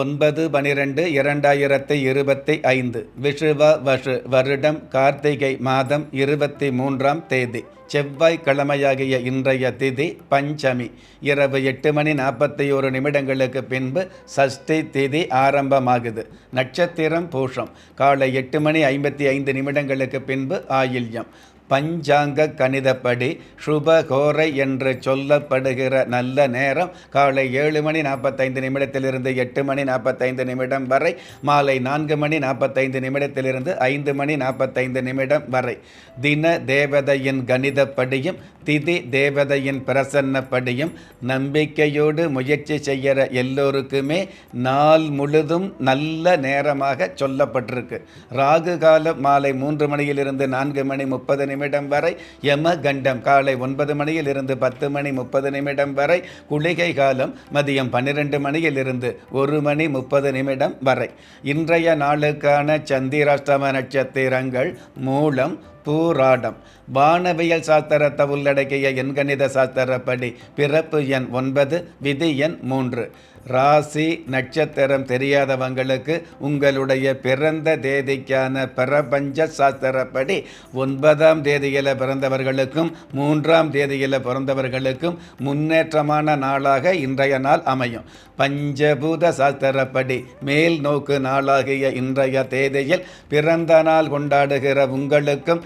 ஒன்பது பனிரெண்டு இரண்டாயிரத்தி இருபத்தி ஐந்து விஷுவ வஷு வருடம் கார்த்திகை மாதம் இருபத்தி மூன்றாம் தேதி செவ்வாய்க்கிழமையாகிய இன்றைய திதி பஞ்சமி இரவு எட்டு மணி நாற்பத்தி ஒரு நிமிடங்களுக்கு பின்பு சஷ்டி திதி ஆரம்பமாகுது. நட்சத்திரம் பூஷம் காலை எட்டு மணி ஐம்பத்தி ஐந்து நிமிடங்களுக்கு பின்பு ஆயில்யம். பஞ்சாங்க கணிதப்படி சுபகோரை என்று சொல்லப்படுகிற நல்ல நேரம் காலை ஏழு மணி நாற்பத்தைந்து நிமிடத்திலிருந்து எட்டு மணி நாற்பத்தைந்து நிமிடம் வரை மாலை நான்கு மணி நாற்பத்தைந்து நிமிடத்திலிருந்து ஐந்து மணி நாற்பத்தைந்து நிமிடம் வரை. தின தேவதையின் கணிதப்படியும் திதி தேவதையின் பிரசன்னப்படியும் நம்பிக்கையோடு முயற்சி செய்கிற எல்லோருக்குமே நாள் முழுதும் நல்ல நேரமாக சொல்லப்பட்டிருக்கு. ராகு காலம் மாலை மூன்று மணியிலிருந்து நான்கு மணி முப்பது நிமிடம் வரை யம கண்டம். காலை ஒன்பது மணியில் இருந்து பத்து மணி முப்பது நிமிடம் வரை குளிகை காலம் மதியம் பன்னிரெண்டு மணியிலிருந்து ஒரு மணி முப்பது நிமிடம் வரை. இன்றைய நாளுக்கான சந்திராஷ்டம நட்சத்திரங்கள் மூலம் பூராடம் வானவியல் சாஸ்திரத்தை உள்ளடக்கிய எண்கணித சாஸ்திரப்படி பிறப்பு எண் ஒன்பது விதி எண் மூன்று. ராசி நட்சத்திரம் தெரியாதவங்களுக்கு உங்களுடைய பிறந்த தேதிக்கான பிரபஞ்ச சாஸ்திரப்படி ஒன்பதாம் தேதியில் பிறந்தவர்களுக்கும் மூன்றாம் தேதியில் பிறந்தவர்களுக்கும் முன்னேற்றமான நாளாக இன்றைய நாள் அமையும். பஞ்சபூத சாஸ்திரப்படி மேல் நோக்கு நாளாகிய இன்றைய தேதியில் பிறந்த நாள் கொண்டாடுகிற உங்களுக்கும்